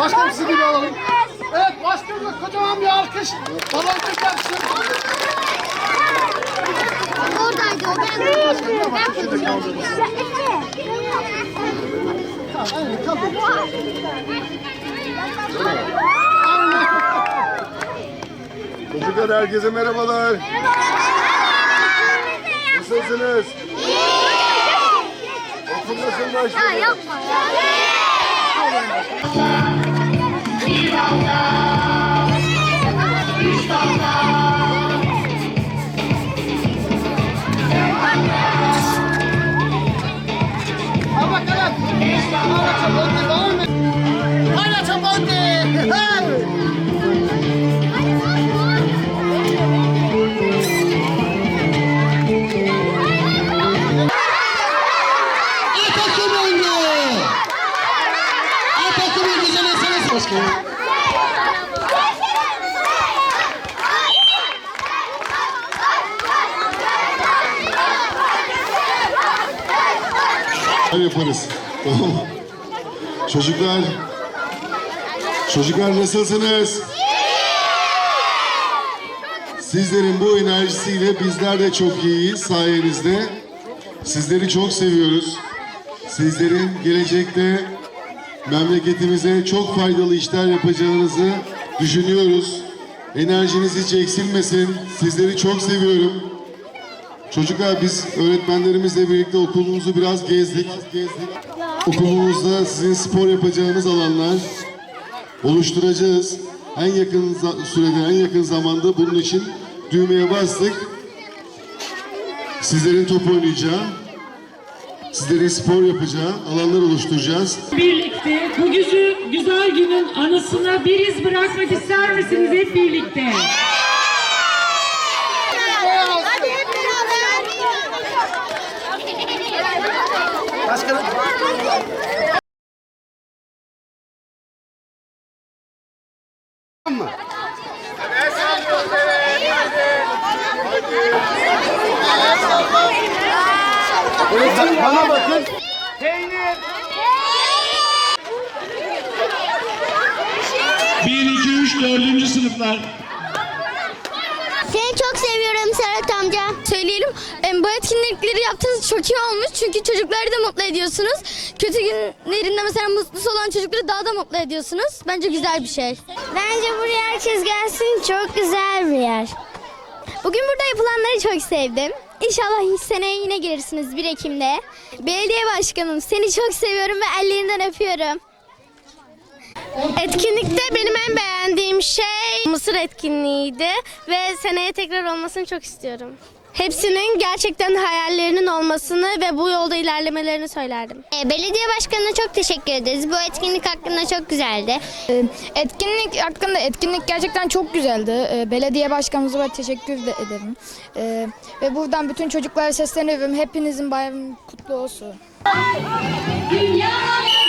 Başkanım sizi bir alalım. Evet başkanım kocaman bir alkış. Baloncuk yapsın. Oradaydı o ben. Başkanım. Çocuklar herkese merhabalar. Nasılsınız? Okul nasıl başladı? Yapma ya. 我们是一的。Başkanım. Hadi yaparız. Tamam. Çocuklar. Çocuklar nasılsınız? Sizlerin bu enerjisiyle bizler de çok iyiyiz sayenizde. Sizleri çok seviyoruz. Sizlerin gelecekte memleketimize çok faydalı işler yapacağınızı düşünüyoruz. Enerjiniz hiç eksilmesin. Sizleri çok seviyorum. Çocuklar biz öğretmenlerimizle birlikte okulumuzu biraz gezdik. Okulumuzda sizin spor yapacağınız alanlar oluşturacağız. En yakın sürede, en yakın zamanda bunun için düğmeye bastık. Sizlerin top oynayacağı, sizlerin spor yapacağı alanlar oluşturacağız. birlikte bu güzü, güzel günün anısına bir iz bırakmak ister misiniz hep birlikte? Hadi hep beraber. Başkanım. mı? Evet, ba- bana bakın. Bir, iki, üç, dördüncü sınıflar. Seni çok seviyorum Serhat amca. söyleyelim. Bu etkinlikleri yaptığınız çok iyi olmuş. Çünkü çocukları da mutlu ediyorsunuz. Kötü günlerinde mesela mutlusu olan çocukları daha da mutlu ediyorsunuz. Bence güzel bir şey. Bence buraya herkes gelsin. Çok güzel bir yer. Bugün burada yapılanları çok sevdim. İnşallah seneye yine gelirsiniz 1 Ekim'de. Belediye başkanım seni çok seviyorum ve ellerinden öpüyorum. Etkinlikte benim en beğendiğim şey Mısır etkinliğiydi ve seneye tekrar olmasını çok istiyorum. Hepsinin gerçekten hayallerinin olmasını ve bu yolda ilerlemelerini söylerdim. Ee, Belediye başkanına çok teşekkür ederiz. Bu etkinlik hakkında çok güzeldi. Etkinlik hakkında etkinlik gerçekten çok güzeldi. Ee, Belediye başkanımıza teşekkür de ederim. Ee, Ve buradan bütün çocuklara sesleniyorum. Hepinizin bayramı kutlu olsun. Dünyaya